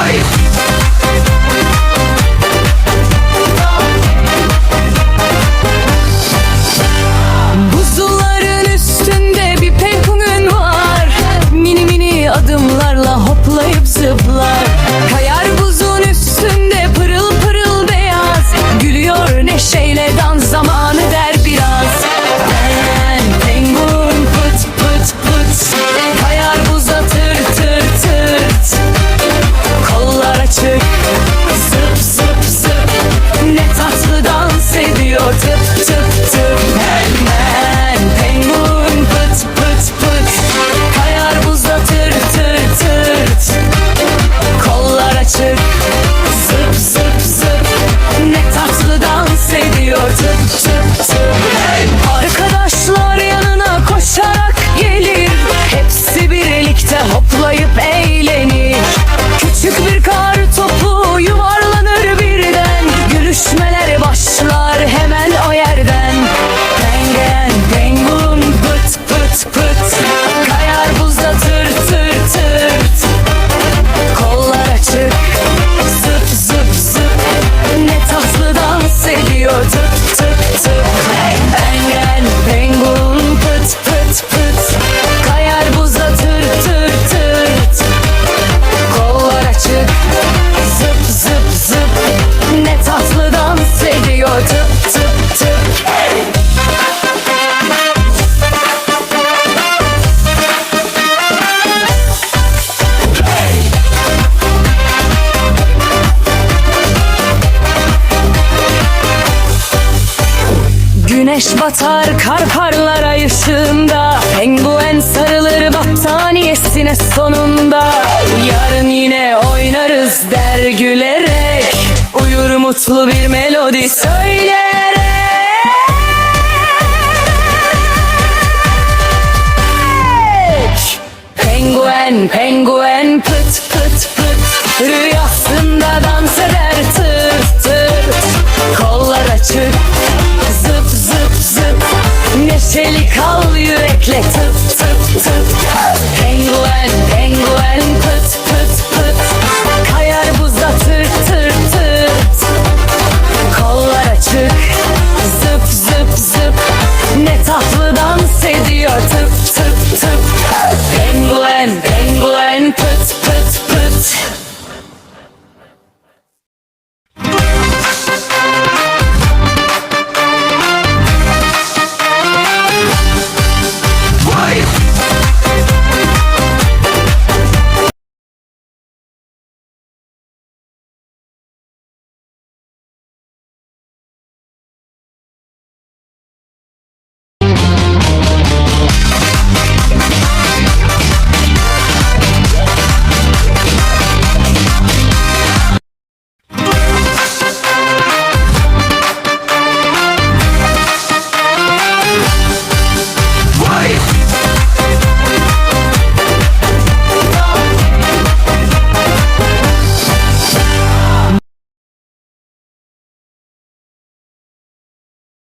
life Güneş batar kar parlar ay ışığında. Penguen sarılır battaniyesine sonunda. Yarın yine oynarız der gülerek. Uyur mutlu bir melodi söyleyerek. Penguen penguen pıt pıt pıt Rüyasında